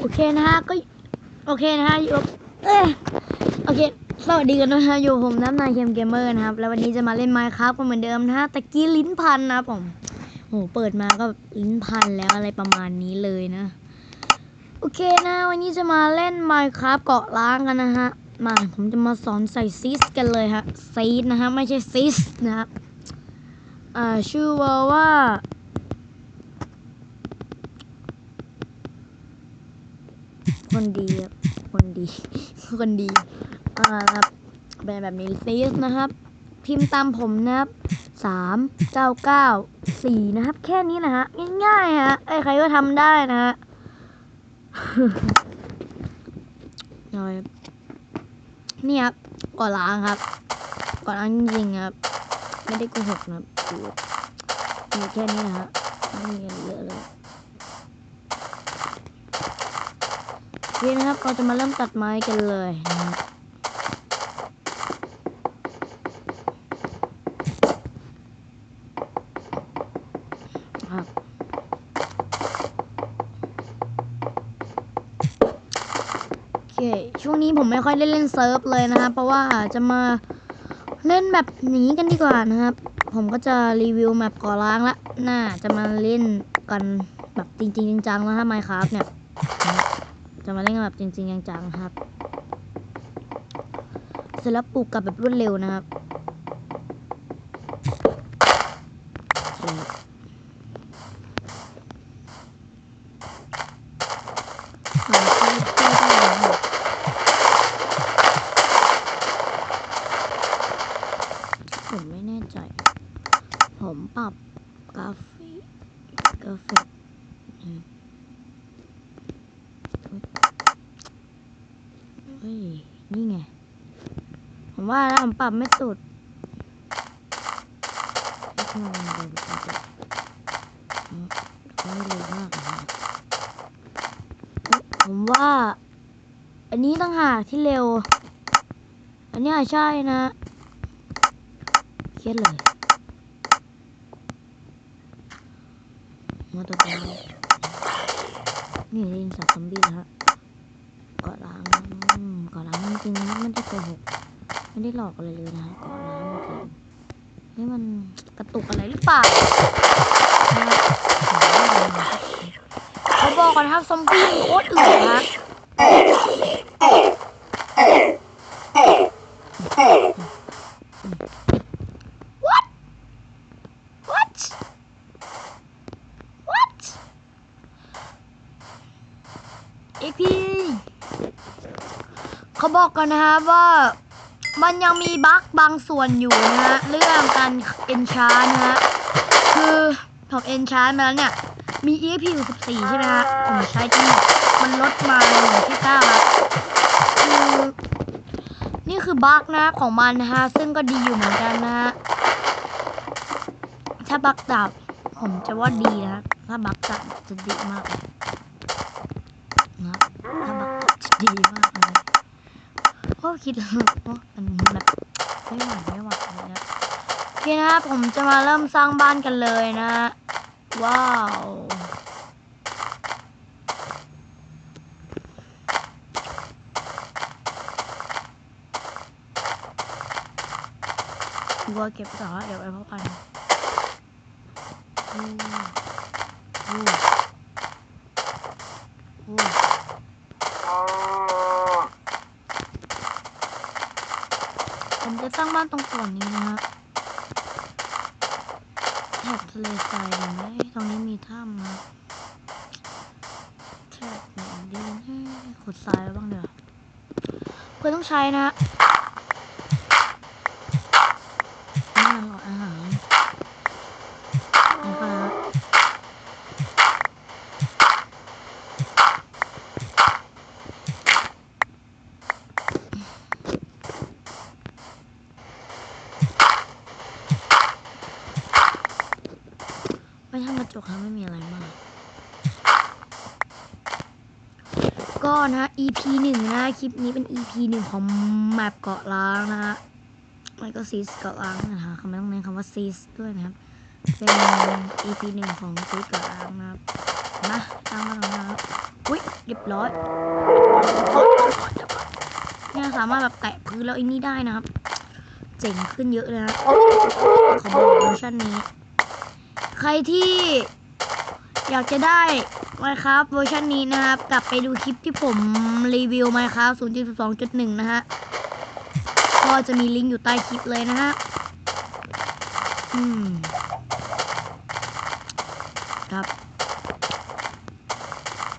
โอเคนะฮะก็โอเคนะฮะอยู่โอเคสวัสดีกันนะฮะอยู่ผมน้ำนายเคมเกมเมอร์นะครับ แล้ววันนี้จะมาเล่นไมค์ครับกันเหมือนเดิมนะฮะตะกี้ลิ้นพันนะผมโหเปิดมาก็ลิ้นพันแล้วอะไรประมาณนี้เลยนะ โอเคนะ วันนี้จะมาเล่น Minecraft เกาะล้างกันนะฮะมาผมจะมาสอนใส่ซีสกันเลยฮะซีสนะฮะไม่ใช่ซิสนะครับอ่าชื่อว่าว่า คนดีครับคนดี คนดีอ่าครับเป็นแบบนี้ซีสนะครับ พิมพ์ตามผมนะครับสามเก้าเก้าสี่นะครับ แค่นี้นะฮะง่ายๆฮะไอ้ใครก็ทำได้นะฮะเอาไว้นี่ครับก่อนล้างครับ ก่อนล้างจริงครับ ไม่ได้โกหกนะครับมีแค่นี้นะฮะไม่มีอะไรเยอะเลยโอ เคนะครับเราจะมาเริ่มตัดไม้กันเลยนะครับครับโอเค ช่วงนี้ผมไม่ค่อยได้เล่นเซิร์ฟเลยนะครับ เพราะว่าจะมาเล่นแบบนี้กันดีกว่านะครับ ผมก็จะรีวิวแมปก่อล้างละ น่าจะมาเล่นกันแบบจริงๆจังๆแล้วถ้าไมค์ครับเนี่ย จะมาเล่นกันแบบจริงๆจังๆครับ เสร็จแล้วปลูกกลับแบบรวดเร็วนะครับโอเคหาที่เที่ยวได้นะครับ ผมไม่แน่ใจ ผมปรับกราฟิกกราฟิกอืมเฮ้ย นี่ไง ผมว่าแล้วผมปรับไม่สุดไมมันเร็วจังเลยอืมไม่เร็วมากเลยผมว่า อันนี้ต้องหากที่เร็ว อันนี้ใช่นะเครียดเลยมาตัวเดียวนี่ได้ยินเสับซอมบี้แล้วฮะ เกาะล้างเกาะล้างจริงๆนะไม่ได้โกหกไม่ได้หลอกอะไรเลยนะฮะเกาะล้างจริงนี่มันกระตุกอะไรหรือเปล่าเขาบอกกันนครับซอมบี้โคตรอึฮะ What What What เอพี เขาบอกกันนะฮะว่ามันยังมีบั๊กบางส่วนอยู่นะฮะเรื่องการเอนชาร์นะฮะคือผมเอนชาร์มาแล้วเนี่ยมี EP อยู่14 ใช่ไหมฮะผมใช้จนหมดมันลดมาเหลือที่9ครับคือนี่คือบั๊กนะของมันนะฮะซึ่งก็ดีอยู่เหมือนกันนะฮะถ้าบั๊กดับผมจะว่าดีนะถ้าบั๊กดับจะดีมากนะครับถ้าบั๊กดับจะดีมากเลย คิดว่ามันแบบไม่ไหวไม่ไหวเลยนะโอเคนะครับผมจะมาเริ่มสร้างบ้านกันเลยนะ ว้าววัวเก็บต่อเดี๋ยวไปพบกันอู้อู้อู้ผมจะ สร้างบ้านตรงส่วนนี้นะฮะแถบทะเลทรายเห็นไหมตรงนี้มีถ้ำนะแถบไหนดีนะขุดทรายไว้บ้างเดี๋ยวเพื่อต้องใช้นะฮะ นี่มันหลอดอาหารนะครับไม่ทำกระจกครับไม่มีอะไรมาก ก็นะ EP หนึ่งนะคลิปนี้เป็น EP หนึ่งของแมปเกาะล้างนะฮะไม่ก็ซีสเกาะล้างนะคะคำไม่ต้องเน้นคำว่าซีสด้วยนะครับ เป็น EP หนึ่งของซีสเกาะล้างนะครับมาตั้งมาตรงนี้นะครับอุ้ยเรียบร้อยเนี่ยสามารถแบบแตะพื้นแล้วไอ้นี่ได้นะครับ เจ๋งขึ้นเยอะเลยนะขอบอกเวอร์ชันนี้ ใครที่อยากจะได้ มาครับเวอร์ชันนี้นะครับ กลับไปดูคลิปที่ผมรีวิวมาครับ0.12.1 นะฮะก็จะมีลิงก์อยู่ใต้คลิปเลยนะฮะอืมครับ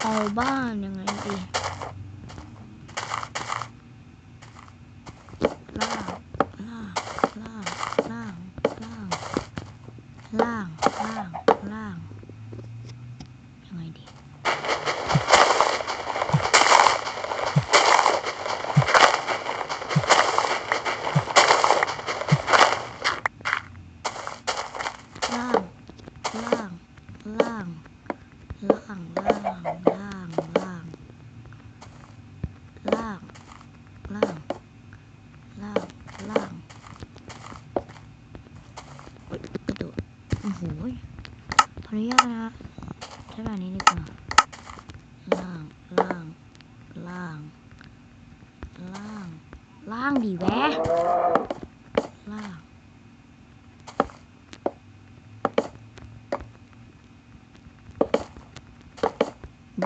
เอาบ้านยังไงดี ล่าง ล่าง ล่าง ล่าง ล่าง ล่าง ล่างเฮ้ยกระโดดโอ้โหยขออนุญาตนะฮะใช้แบบนี้ดีกว่า ล่าง ล่าง ล่าง ล่าง ล่างดีแวะ ล่าง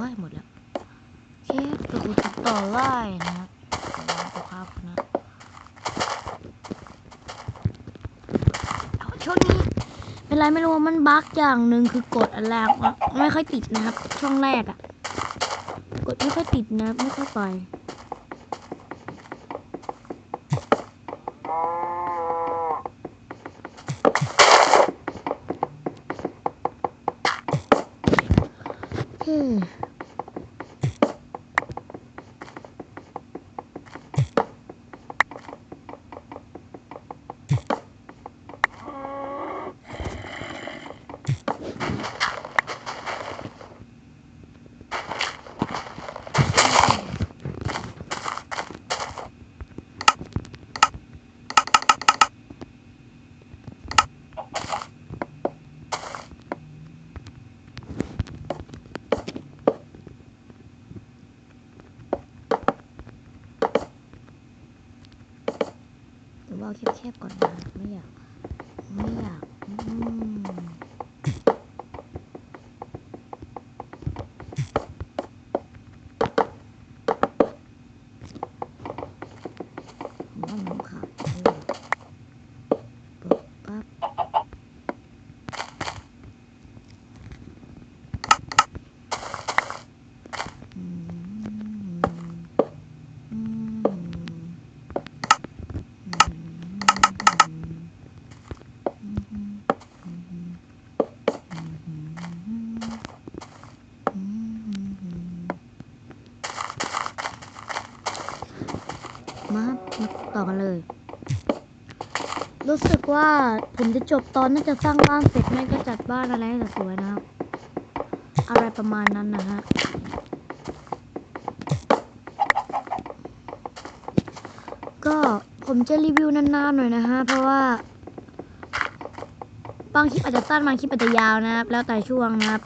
ว่ายหมดแล้วโอเคตัวกูติดต่อไล่นะครับตัวครับนะเอาช่วงนี้เป็นไรไม่รู้มันบั๊กอย่างหนึ่งคือกดอันแรกอะไม่ค่อยติดนะครับ ช่องแรกอะกดไม่ค่อยติดนะไม่ค่อยไปอืมอา แคบๆก่อนนะไม่อยาก ไม่อยาก อืมผมว่ามันขาดเออปุ๊บปั๊บอืมอืม มามาต่อกันเลย รู้สึกว่า ผมจะจบตอนน่าจะสร้างบ้านเสร็จแม่ก็จัดบ้านอะไรให้สวยนะครับ อะไรประมาณนั้นนะฮะก็ผมจะรีวิวนานๆหน่อยนะฮะเพราะว่า บางคลิปอาจจะสั้นบางคลิปอาจจะยาวนะครับ แล้วแต่ช่วงนะครับ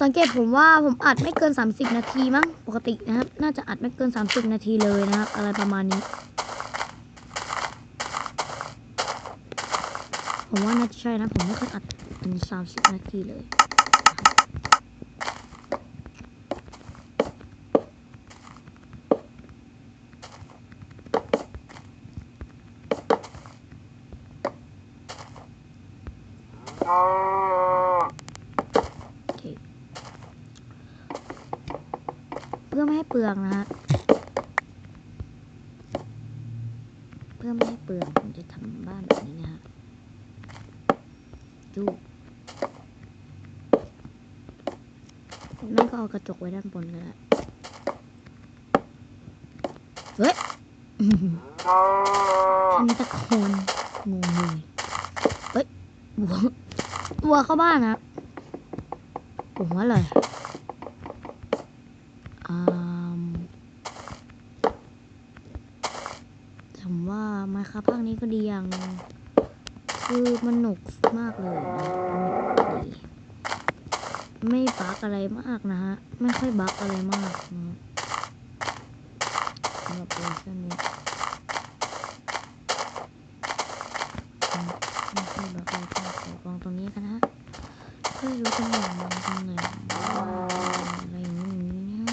สังเกตผมว่าผมอัดไม่เกิน 30 นาทีมั้งปกตินะครับ น่าจะอัดไม่เกิน 30 นาทีเลยนะครับ อะไรประมาณนี้ ผมว่าน่าจะใช่นะ ผมไม่เคยอัดถึง30นาทีเลยเพื่อไม่ให้เปลืองนะฮะ เพื่อไม่ให้เปลืองผมจะทำบ้านแบบนี้นะฮะ ดูไม่ก็เอากระจกไว้ด้านบนก็ได้เฮ้ยทำตะโคนงงเลยเฮ้ยวัววัวเข้าบ้านนะผมว่าเลยอืมผมว่ามาครับภาคนี้ก็ดีอย่างนึง คือมันหนุกมากเลยนะมันหนุกดีไม่บักอะไรมากนะฮะ ไม่ค่อยบักอะไรมากนะสำหรับเวอร์ชันนี้อืมไม่ค่อยบักอะไรมากขอกองตรงนี้กันนะฮะเพื่อรู้ตำแหน่งมันตรงไหน่งอะไรอย่างนี้เนี่ย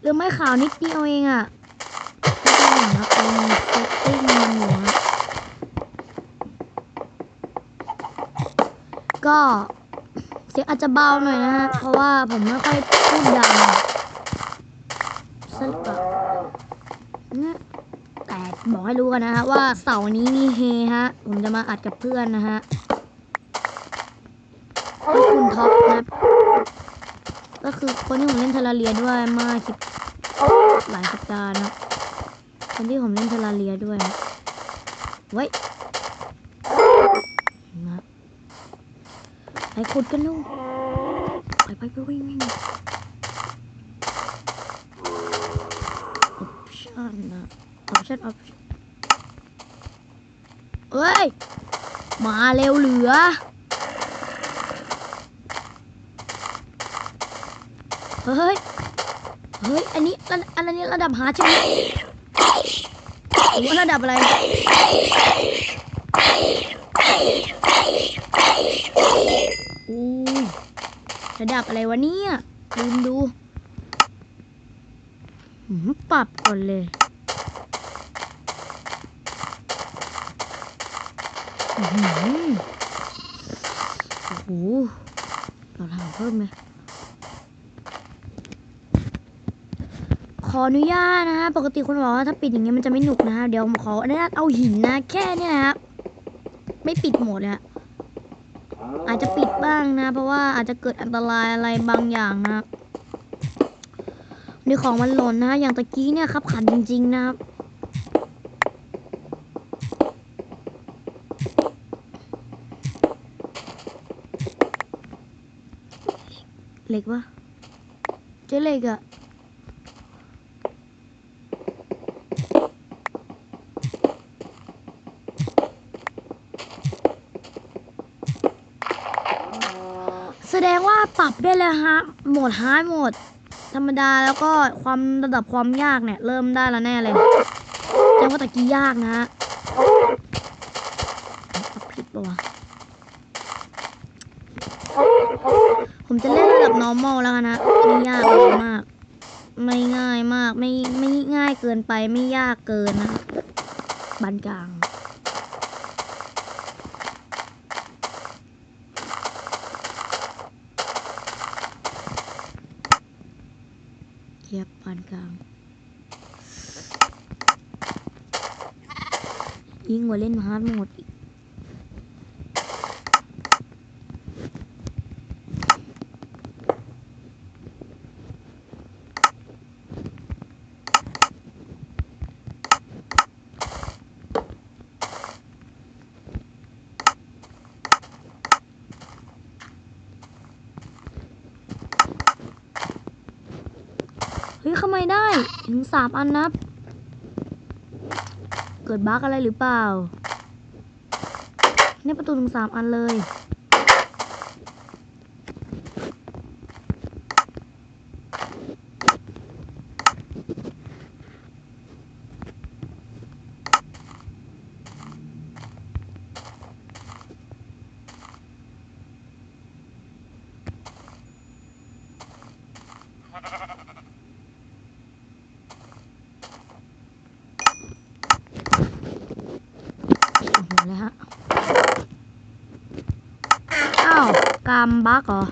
เรื่องไม้ขาวนิดเดียวเองอะไม่ต้องหรอกครับเป็นเซตติ้งมันอยู่ฮะ ก็เสียงอาจจะเบาหน่อยนะฮะ เพราะว่าผมไม่ค่อยพูดดังสลับเนี่ยแต่บอกให้รู้กันนะฮะว่าเสาร์นี้นี่เฮฮะ ผมจะมาอัดกับเพื่อนนะฮะก็คุณท็อปนะครับก็คือคนที่ผมเล่นเทอร์ราเรียด้วยเมื่อคลิปหลายสัปดาห์นะครับคนที่ผมเล่นเทอร์ราเรียด้วยนะไว้นะครับ ไปขุดกันลูกไปไปไปวิ่งวิ่งออปชั่นนะออปชั่นออปชั่นเอ้ย มาเร็วเหลือ เฮ้ย เฮ้ย อันนี้ อันนี้ระดับหาใช่ไหมหรือว่าระดับอะไร อุ้ยระดับอะไรวะเนี่ยลืมดูหืมปรับก่อนเลยอื้อหือโอ้โหเราทำเพิ่มไหมขออนุญาตนะฮะ ปกติคุณบอกว่าถ้าปิดอย่างเงี้ยมันจะไม่หนุกนะฮะ เดี๋ยวผมขออนุญาตเอาหินนะ แค่เนี้ยนะครับ ไม่ปิดหมดเลยอะอาจจะปิดบ้างนะ เพราะว่าอาจจะเกิดอันตรายอะไรบางอย่างนะครับนี่ของมันหล่นนะอย่างตะกี้เนี่ยครับขันจริงๆนะครับเหล็กวะเจอเหล็กอะ ดงว่าปรับได้แล้วฮะโหมดฮาร์ดโหมด ธรรมดาแล้วก็ความระดับความยากเนี่ย เริ่มได้แล้วแน่เลยแสดงว่าตะกี้ยากนะฮะผิดปะวะผมจะเล่นระดับ normal แล้วกันนะไม่ยากเลยมาก ไม่ง่ายมาก ไม่ไม่ง่ายเกินไปไม่ยากเกินนะปานกลาง เทียบปานกลาง ยิ่งกว่าเล่นฮาร์ดโหมดอีกเฮ้ยทำไมได้ถึงสามอันนับ เกิดบั๊กอะไรหรือเปล่าเนี่ยประตูถึงสามอันเลย โอ้โหเลยฮะ อ้าวกาม บักเหรอ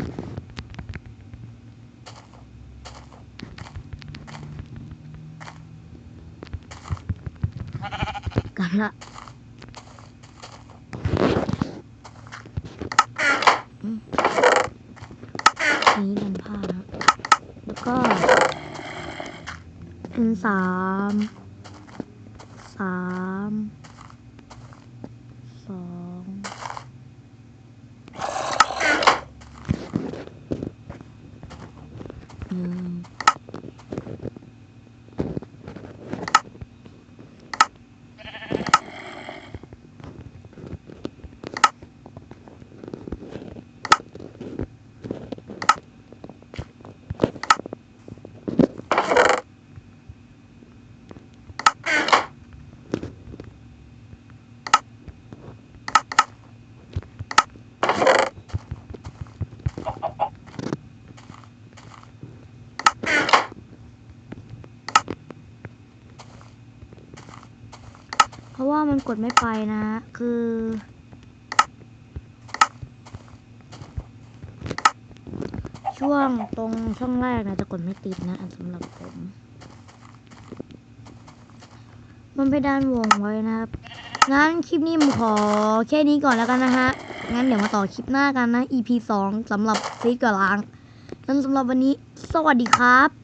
กำละนี้ดันผ้านะแล้วก็ เป็นสาม สาม สองหนึ่ง ราะว่ามันกดไม่ไปนะคือ ช่วงตรงช่องแรกนะจะกดไม่ติดนะสำหรับผมมันไปด้านวงไว้นะครับ งั้นคลิปนี้ผมขอแค่นี้ก่อนแล้วกันนะฮะ งั้นเดี๋ยวมาต่อคลิปหน้ากันนะ EP 2สำหรับซีกับล้างงั้นสำหรับวันนี้ สวัสดีครับ